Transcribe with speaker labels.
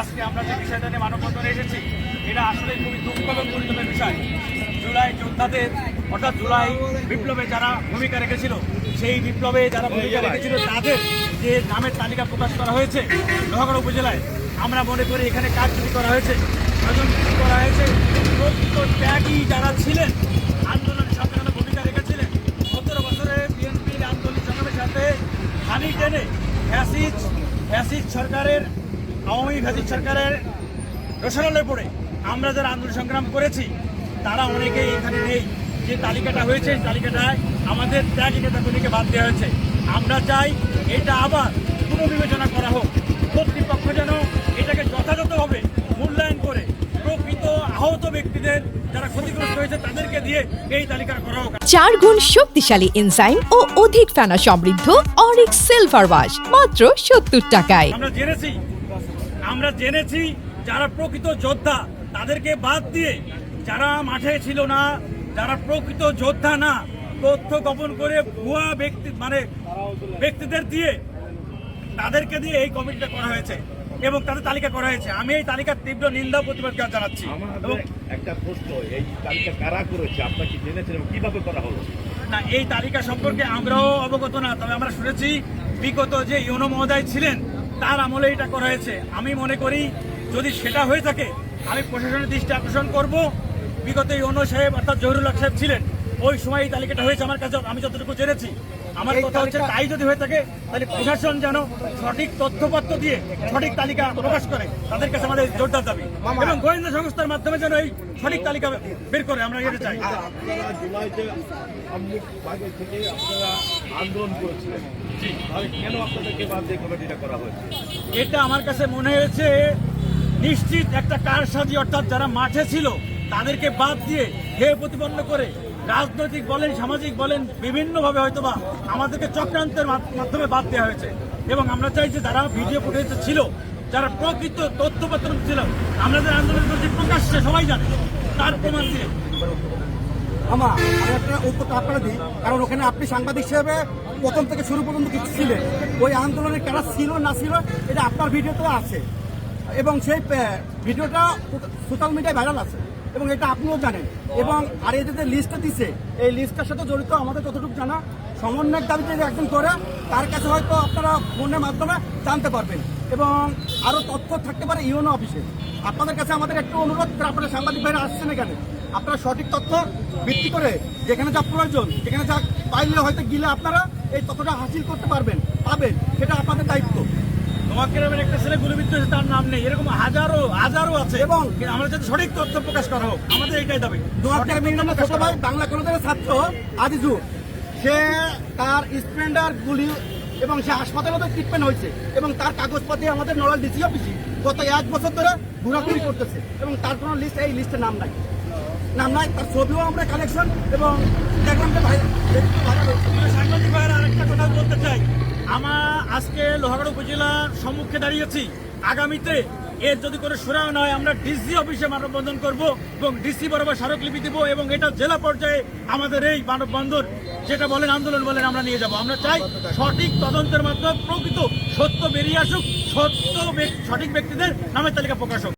Speaker 1: আজকে আমরা যে বিষয়টা নিয়ে মানববন্ধনে এসেছি, এটা আসলে খুবই দুঃখ এবং পরিতাপের বিষয়। জুলাই যোদ্ধাদের, অর্থাৎ জুলাই বিপ্লবে যারা ভূমিকা রেখেছিল, সেই বিপ্লবে যারা ভূমিকা রেখেছিল, তাদের যে নামের তালিকা প্রকাশ করা হয়েছে লোহাগড় উপজেলায়, আমরা মনে করি এখানে কাজ চুরি করা হয়েছে স্বজন চুরি করা হয়েছে। প্রকৃত ত্যাগী যারা ছিলেন আন্দোলনে সংগ্রামে ভূমিকা রেখেছিলেন, সতেরো বছরে বিএনপির আন্দোলন সংগ্রামের সাথে খানি টেনে ফ্যাসিজ ফ্যাসিজ সরকারের আওয়ামী ফ্যাসিজ সরকারের রসালে পড়ে। আমরা যারা আন্দোলন সংগ্রাম করেছি তারা অনেকেই এখানে নেই। যে তালিকাটা হয়েছে এই তালিকাটায় আমাদের ত্যাগ নেতাগুলিকে বাদ দেওয়া হয়েছে। আমরা চাই এটা আবার পুনর্বিবেচনা করা হোক। কর্তৃপক্ষ যেন এটাকে যথাযথভাবে মূল্যায়ন করে। প্রকৃত আহত ব্যক্তিদের যারা ক্ষতিগ্রস্ত হয়েছে তাদেরকে দিয়ে এই তালিকা করা হোক।
Speaker 2: চার গুণ শক্তিশালী এনজাইম ও অধিক ফেনা সমৃদ্ধ অরিক সিলভার ওয়াশ মাত্র সত্তর টাকায়।
Speaker 1: আমরা জেনেছি আমরা জেনেছি যারা প্রকৃত যোদ্ধা তাদেরকে বাদ দিয়ে যারা মাঠে ছিল না যারা প্রকৃত যোদ্ধা না তথ্য গোপন করে ভুয়া ব্যক্তি মানে ব্যক্তিদের দিয়ে তাদেরকে দিয়ে এই কমিটিটা করা হয়েছে এবং তাদের তালিকা করা হয়েছে। আমি এই তালিকার তীব্র নিন্দা প্রতিবাদ জানাচ্ছি।
Speaker 3: একটা প্রশ্ন এই তালিকা কারা করেছে? আপনার কি জেনেছেন কীভাবে করা হলো?
Speaker 1: না এই তালিকা সম্পর্কে আমরাও অবগত না তবে আমরা শুনেছি বিগত যে ইউনো মহোদয় ছিলেন তার আমলে এটা করা হয়েছে। আমি মনে করি, যদি সেটা হয়ে থাকে, আমি প্রশাসনের দৃষ্টি আকর্ষণ করব। বিগত ইউনো সাহেব অর্থাৎ জহরুল্লাহ সাহেব ছিলেন। ওই সময় এই তালিকাটা হয়েছে আমার কাছে আমি যতটুকু জেনেছি। আমার কথা হচ্ছে তাই যদি হয়ে থাকে তাহলে প্রশাসন যেন সঠিক তথ্যপত্র দিয়ে সঠিক তালিকা প্রকাশ করে তাদের কাছে আমাদের জোরদার দাবি। এবং গোয়েন্দা সংস্থার মাধ্যমে যেন এই সঠিক তালিকা বের করে আমরা এটা চাই।
Speaker 3: আপনারা জুলাইতে সম্মুখ ভাগে থেকে আপনারা আন্দোলন করেছিলেন। কেন আপনাদেরকে বাদ দিয়ে কমিটিটা করা হয়েছে?
Speaker 1: এটা আমার কাছে মনে হয়েছে নিশ্চিত একটা কারসাজি অর্থাৎ যারা মাঠে ছিল তাদেরকে বাদ দিয়ে হেয় প্রতিপন্ন করে রাজনৈতিক বলেন, সামাজিক বলেন, বিভিন্নভাবে হয়তোবা আমাদেরকে চক্রান্তের মাধ- মাধ্যমে বাদ দেওয়া হয়েছে। এবং আমরা চাই যে যারা ভিডিও ফুটেজে ছিল, যারা প্রকৃত তথ্যপত্র ছিল, আমরা যারা আন্দোলন করছি প্রকাশ্যে, সবাই জানে, তার প্রমাণ দিয়ে।
Speaker 4: আমা, আমি একটা উত্তরটা আপনারা দিই। কারণ ওখানে আপনি সাংবাদিক হিসেবে প্রথম থেকে শুরু কিছু ছিলেন। ওই আন্দোলনে ছিল, না ছিল, এটা আপনার ভিডিওতে আছে। এবং সেই ভিডিওটা সোশ্যাল মিডিয়ায় ভাইরাল আছে। এবং এটা আপনিও জানেন। এবং আর এই যে লিস্টটা দিছে, এই লিস্টটার সাথে জড়িত আমাদের যতটুকু জানা, সমন্বয়ের দাবিতে যে একজন করে, তার কাছে হয়তো আপনারা ফোনের মাধ্যমে জানতে পারবেন। এবং আরও তথ্য থাকতে পারে ইউনো অফিসে। আপনাদের কাছে আমাদের একটু অনুরোধ আপনারা সাংবাদিক ভাইরা আসছেন এখানে। আপনারা সঠিক তথ্য ভিত্তি করে যেখানে যা প্রয়োজন, যেখানে যা পাইলে হয়তো গিলে আপনারা এই তথ্যটা হাসিল করতে পারবেন, পাবেন, সেটা আপনাদের দায়িত্ব।
Speaker 1: গ্রামের একটা ছেলে গুলিবিদ্ধ হয়েছে তার নাম নেই। এরকম হাজারো হাজারো আছে। এবং আমরা যাতে সঠিক তথ্য প্রকাশ করা হোক আমাদের এটাই দাবি।
Speaker 4: নোয়াখালী মিনামের ছোট ভাই বাংলা কলেজের ছাত্র আজিজু সে তার স্প্লেন্ডার গুলি এবং সে হাসপাতালে ট্রিটমেন্ট হয়েছে এবং তার কাগজপত্রে আমাদের নড়াল ডিসি অফিসে গত এক বছর ধরে ঘোরাঘুরি করতেছে এবং তার কোনো লিস্ট এই লিস্টে নাম নাই। নাম নাই তার ছবিও আমরা কালেকশন এবং দেখলাম যে ভাই।
Speaker 1: সাংবাদিক ভাইয়ের আরেকটা কথা বলতে চাই। আমরা আজকে লোহাগড় উপজেলার সম্মুখে দাঁড়িয়েছি আগামীতে এর যদি কোনো সুরাহ নয় আমরা ডিসি অফিসে মানববন্ধন করব এবং ডিসি বরাবর স্মারকলিপি দিব এবং এটা জেলা পর্যায়ে আমাদের এই মানববন্ধন, যেটা বলেন আন্দোলন বলেন, আমরা নিয়ে যাব। আমরা চাই সঠিক তদন্তের মাধ্যমে প্রকৃত সত্য বেরিয়ে আসুক, সত্য সঠিক ব্যক্তিদের নামের তালিকা প্রকাশ হোক।